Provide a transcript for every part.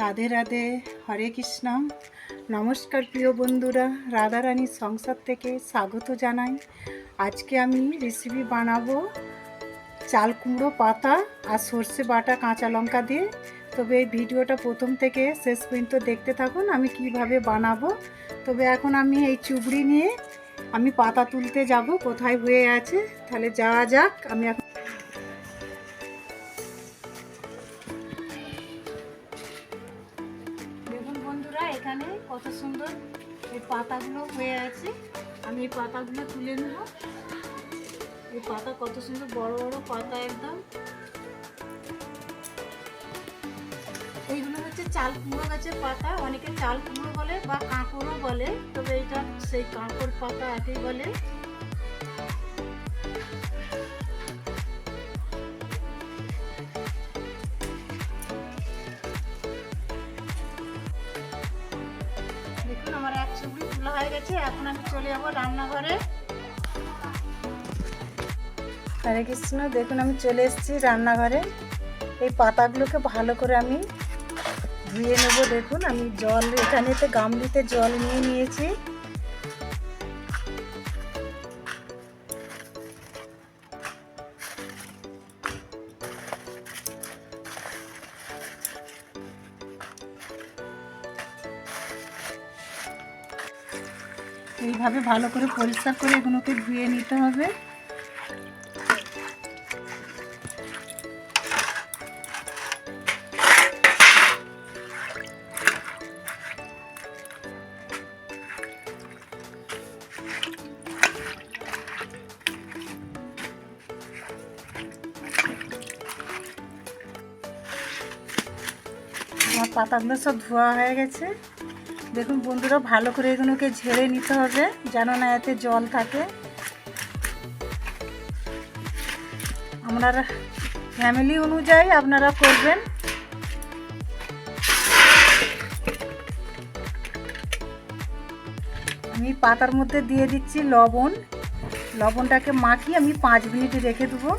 রাধে রাধে, হরে কৃষ্ণ। নমস্কার প্রিয় বন্ধুরা, রাধারানীর সংসার থেকে স্বাগত জানাই। আজকে আমি রেসিপি বানাবো চাল কুমড়ো পাতা আর সর্ষে বাটা কাঁচা লঙ্কা দিয়ে। তবে এই ভিডিওটা প্রথম থেকে শেষ পর্যন্ত দেখতে থাকুন, আমি কীভাবে বানাবো। তবে এখন আমি এই চুবড়ি নিয়ে আমি পাতা তুলতে যাব, কোথায় হয়ে আছে। তাহলে যাওয়া যাক, আমি এখন এই পাতাগুলো তুলে নেব। এই পাতা কত সুন্দর, বড় বড় পাতা একদম। এইগুলো হচ্ছে চাল কুমড়ো গাছের পাতা। অনেকে চাল কুমড়ো বলে বা কাঁকড়ও বলে, তবে এটা সেই কাঁকড় পাতা একই বলে। তুলা হয়ে গেছে, এখন আমি চলে যাব রান্নাঘরে। হরে কৃষ্ণ, দেখুন আমি চলে এসেছি রান্নাঘরে। এই পাতাগুলোকে ভালো করে আমি ধুয়ে নেব, দেখুন, আমি জল এখানেতে গামলিতে জল নিয়ে নিয়েছি। এইভাবে ভালো করে পরিষ্কার করে এগুলোকে ধুয়ে নিতে হবে। আমার সব ধোয়া হয়ে গেছে। দেখুন বন্ধুরা, ভালো করে এগুলোকে ঝেড়ে নিতে হবে যেন না এতে জল থাকে। আপনারা ফ্যামিলি অনুযায়ী আপনারা করবেন। আমি পাতার মধ্যে দিয়ে দিচ্ছি লবণ। লবণটাকে মাখিয়ে আমি পাঁচ মিনিট রেখে দেবো।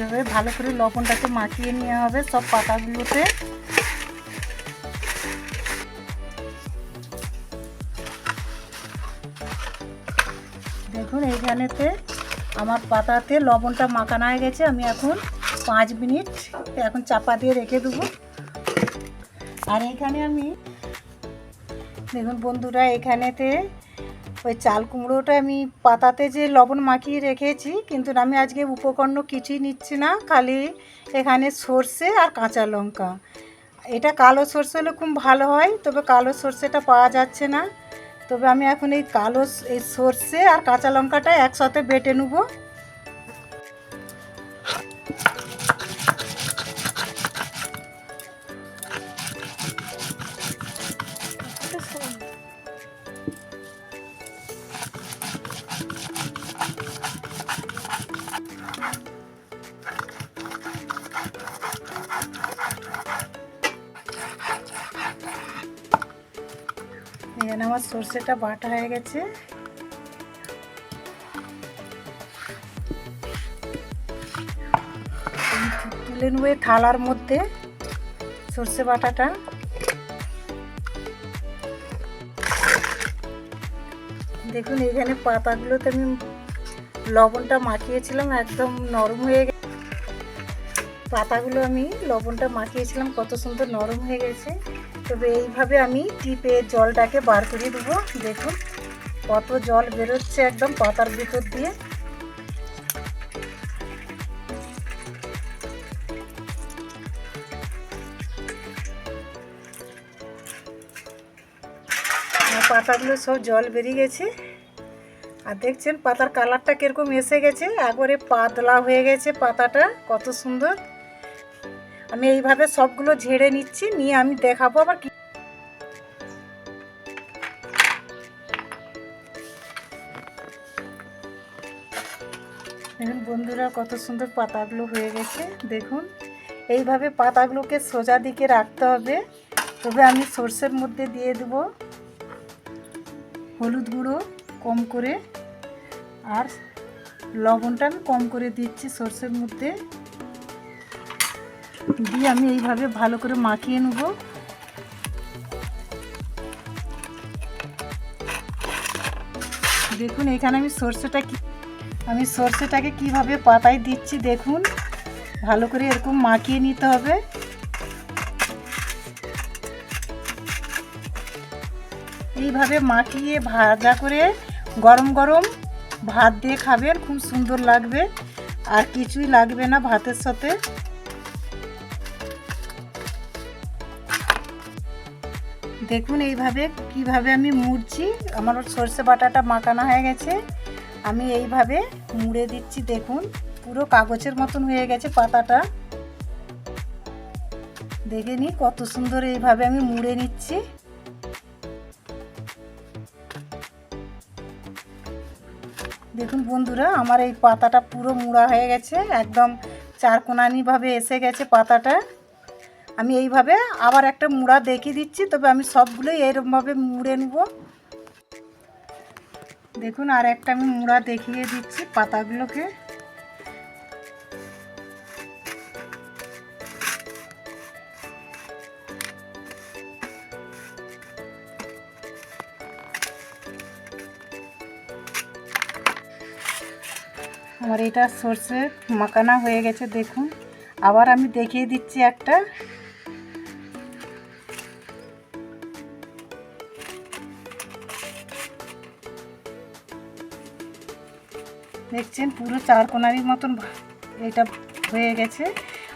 এইভাবে ভালো করে লবণটাকে মাখিয়ে নেওয়া হবে সব পাতাগুলোতে। দেখুন এইখানেতে আমার পাতাতে লবণটা মাখানো হয়ে গেছে। আমি এখন পাঁচ মিনিট এখন চাপা দিয়ে রেখে দেবো। আর এখানে আমি, দেখুন বন্ধুরা, এখানেতে ওই চাল কুমড়োটা আমি পাতাতে যে লবণ মাখিয়ে রেখেছি, কিন্তু আমি আজকে উপকরণ কিছুই নিচ্ছি না, খালি এখানে সর্ষে আর কাঁচা লঙ্কা। এটা কালো সর্ষে হলে খুব ভালো হয়, তবে কালো সর্ষেটা পাওয়া যাচ্ছে না। তবে আমি এখন এই কালো এই সর্ষে আর কাঁচা লঙ্কাটা একসাথে বেটে নেব। এখানে আমার সর্ষেটা বাটা হয়ে গেছে। তুলে নেব থালার মধ্যে সর্ষে বাটাটা। দেখুন, এখানে পাতাগুলোতে আমি লবণটা মাখিয়েছিলাম, একদম নরম হয়ে গেছে। পাতাগুলো আমি লবণটা মাখিয়েছিলাম, কত সুন্দর নরম হয়ে গেছে। তবে এইভাবে আমি টিপে জলটাকে বার করে দেবো। দেখুন, কত জল বেরোচ্ছে একদম পাতার ভিতর দিয়ে। পাতাগুলো সব জল বেরিয়ে গেছে। আর দেখছেন, পাতার কালারটা কীরকম এসে গেছে, একবারে পাতলা হয়ে গেছে পাতাটা, কত সুন্দর। আমি এইভাবে সবগুলো ঝেড়ে নিচ্ছি, নিয়ে আমি দেখাবো আবার কি দেখুন বন্ধুরা, কত সুন্দর পাতাগুলো হয়ে গেছে। দেখুন, এইভাবে পাতাগুলোকে সোজা দিকে রাখতে হবে। তবে আমি সর্ষের মধ্যে দিয়ে দেবো হলুদ গুঁড়ো কম করে। আর লবণটা আমি কম করে দিচ্ছি সর্ষের মধ্যে। দিয়ে আমি এইভাবে ভালো করে মাখিয়ে নেব। দেখুন, এখানে আমি সর্ষেটা আমি সর্ষেটাকে কীভাবে পাতায় দিচ্ছি দেখুন। ভালো করে এরকম মাখিয়ে নিতে হবে। এইভাবে মাখিয়ে ভাজা করে গরম গরম ভাত দিয়ে খাবেন, খুব সুন্দর লাগবে। আর কিছুই লাগবে না ভাতের সাথে। দেখুন এইভাবে, কীভাবে আমি মুড়ছি। আমার সর্ষে বাটাটা মাখানো হয়ে গেছে। আমি এইভাবে মুড়ে দিচ্ছি, দেখুন। পুরো কাগজের মতন হয়ে গেছে পাতাটা। দেখে নি কত সুন্দর এইভাবে আমি মুড়ে নিচ্ছি। দেখুন বন্ধুরা, আমার এই পাতাটা পুরো মুড়া হয়ে গেছে। একদম চারকোনানিভাবে এসে গেছে পাতাটা। আমি এইভাবে আবার একটা মুড়া দেখিয়ে দিচ্ছি, তবে আমি সবগুলোই এরকমভাবে মুড়ে নেব। দেখুন, আর একটা আমি মুড়া দেখিয়ে দিচ্ছি পাতাগুলোকে। আমার এটা সর্ষে মাখানা হয়ে গেছে, দেখুন। আবার আমি দেখিয়ে দিচ্ছি একটা। দেখছেন, পুরো চার কোনারির মতন এটা হয়ে গেছে।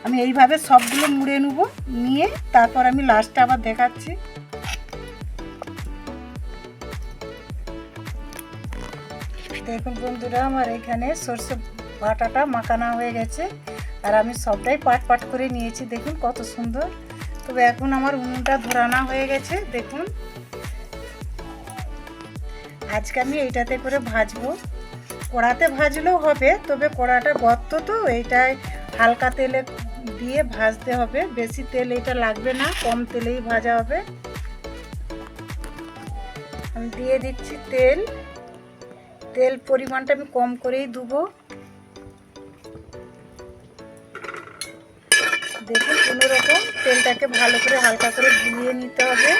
আমি এইভাবে সবগুলো মুড়ে নেব, নিয়ে তারপর আমি লাস্টে আবার দেখাচ্ছি। দেখুন বন্ধুরা, আমার এখানে সর্ষে বাটাটা মাখানো হয়ে গেছে। আর আমি সবটাই পাট পাট করে নিয়েছি, দেখুন কত সুন্দর। তবে এখন আমার উনুনটা ধরানো হয়ে গেছে, দেখুন। আজকে আমি এইটাতে করে ভাজবো। কড়াতে ভাজলেও হবে, তবে কড়াটা গর্ত তো এইটাই হালকা তেলে দিয়ে ভাজতে হবে। বেশি তেল এটা লাগবে না, কম তেলেই ভাজা হবে। আমি দিয়ে দিচ্ছি তেল। তেল পরিমাণটা আমি কম করেই দেবো। দেখুন কোনো রকম তেলটাকে ভালো করে হালকা করে গুলিয়ে নিতে হবে।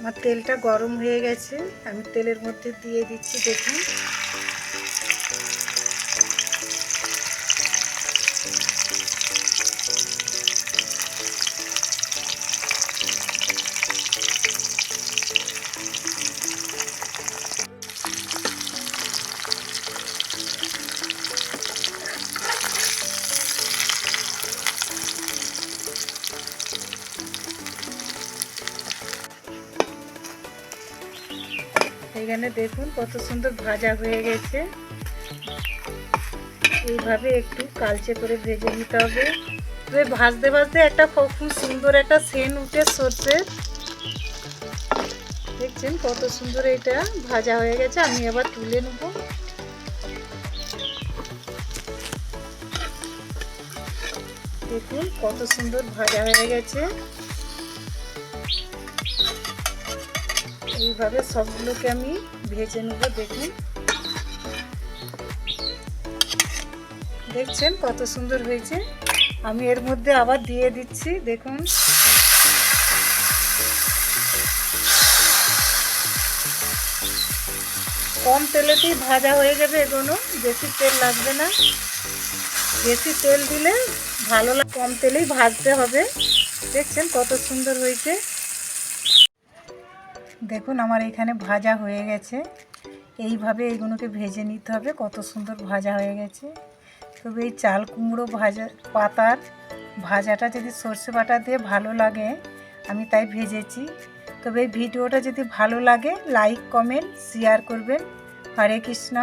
আমার তেলটা গরম হয়ে গেছে আমি তেলের মধ্যে দিয়ে দিচ্ছি দেখুন। এখানে দেখুন কত সুন্দর ভাজা হয়ে গেছে। এইভাবে একটু কালচে করে ভেজে নিতে হবে। তবে ভাজতে ভাজতে একটা খুব সুন্দর একটা সেন উঠে সর্ষে। দেখছেন কত সুন্দর এটা ভাজা হয়ে গেছে, আমি আবার তুলে নেব। দেখুন কত সুন্দর ভাজা হয়ে গেছে। এইভাবে সবগুলোকে আমি ভেজে নেব, দেখুন। দেখছেন কত সুন্দর হয়েছে? আমি এর মধ্যে আবার দিয়ে দিচ্ছি, দেখুন। কম তেলেতেই ভাজা হয়ে যাবে এগুলো, বেশি তেল লাগবে না। বেশি তেল দিলে ভালো কম তেলেই ভাজতে হবে। দেখছেন কত সুন্দর হয়েছে। দেখুন আমার এখানে ভাজা হয়ে গেছে। এইভাবে এইগুলোকে ভেজে নিতে হবে। কত সুন্দর ভাজা হয়ে গেছে। তবে এই চাল কুমড়ো ভাজা, পাতার ভাজাটা যদি সর্ষে বাটা দিয়ে ভালো লাগে, আমি তাই ভেজেছি। তবে এই ভিডিওটা যদি ভালো লাগে লাইক কমেন্ট শেয়ার করবেন। হরে কৃষ্ণ।